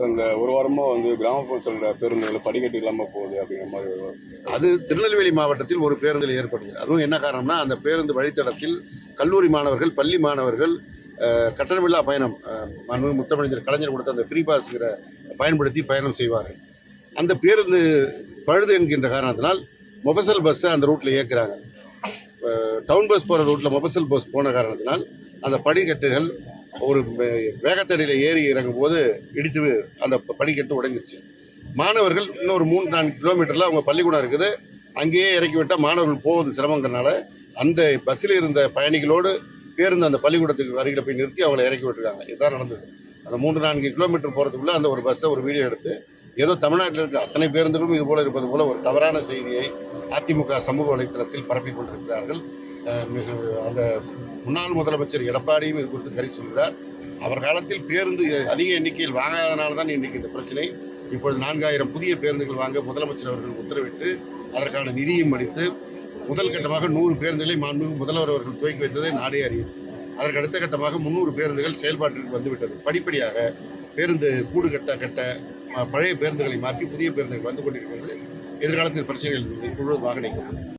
So இந்த ஒரு வாரமாக வந்து கிராமப்புறத்தில் செல்ற பேருந்துகள் படிக்கட்டு இல்லாமல் போகுது அப்படிங்கிற மாதிரி அது திருநெல்வேலி மாவட்டத்தில் ஒரு பேருந்தில் ஏற்படுது அதுவும் என்ன காரணம்னா அந்த பேருந்து வழித்தடத்தில் கல்லூரி மாணவர்கள் பள்ளி மாணவர்கள் கட்டணமில்லா பயணம் அஹ், மாண்புமிகு முத்தமிழர் கலைஞர் கொடுத்த அந்த ஃப்ரீ பாஸ்ங்கிற பயன்படுத்தி பயணம் செய்வார்கள். அந்த பேருந்து பழுது என்கின்ற காரணத்தினால் மொபசல் பஸ்ஸை அந்த ரூட்டில் இயக்குறாங்க. டவுன் பஸ் போகிற ரூட்டில் மொபசல் பஸ் போன காரணத்தினால் அந்த படிக்கட்டுகள் ஒரு வே- வேகத்தடியில் ஏறி இறங்கும் போது இடித்து அந்த படிக்கட்டு உடைஞ்சிச்சு. மாணவர்கள் இன்னொரு மூணு நான்கு கிலோமீட்டரில் அவங்க பள்ளிக்கூடம் இருக்குது. அங்கேயே இறக்கி விட்டால் மாணவர்கள் போவது சிரமங்கிறனால அந்த பஸ்ஸில் இருந்த பயணிகளோடு பேருந்து அந்த பள்ளிக்கூடத்துக்கு அருகில் போய் நிறுத்தி அவங்களை இறக்கி விட்டுருக்காங்க. இதுதான் நடந்தது. அந்த மூன்று நான்கு கிலோமீட்டர் போகிறதுக்குள்ளே அந்த ஒரு பஸ்ஸை ஒரு வீடியோ எடுத்து ஏதோ தமிழ்நாட்டில் இருக்க அத்தனை பேருந்துகளும் இது போல இருப்பது போல ஒரு தவறான செய்தியை அதிமுக சமூக வலைத்தளத்தில் பரப்பி கொண்டிருக்கிறார்கள். மிக அந்த முன்னாள் முதலமைச்சர் எடப்பாடியும் இது குறித்து கறி சொல்கிறார் அவர் காலத்தில் பேருந்து அதிக எண்ணிக்கையில் வாங்காதனால தான் இன்றைக்கு இந்த பிரச்சனை. இப்பொழுது நான்காயிரம் புதிய பேருந்துகள் வாங்க முதலமைச்சர் அவர்கள் உத்தரவிட்டு அதற்கான நிதியும் அளித்து முதல் கட்டமாக நூறு பேருந்துகளை மாண்புமிகு முதல்வர் அவர்கள் துவக்கி வைத்ததை நாடே அறியும். அதற்கு அடுத்த கட்டமாக முந்நூறு பேருந்துகள் செயல்பாட்டிற்கு வந்துவிட்டது. படிப்படியாக பேருந்து கூடு கட்ட கட்ட பழைய பேருந்துகளை மாற்றி புதிய பேருந்துகள் வந்து கொண்டிருக்கிறது. எதிர்காலத்தில் பிரச்சனைகள் முழுவதுமாக நீக்கும்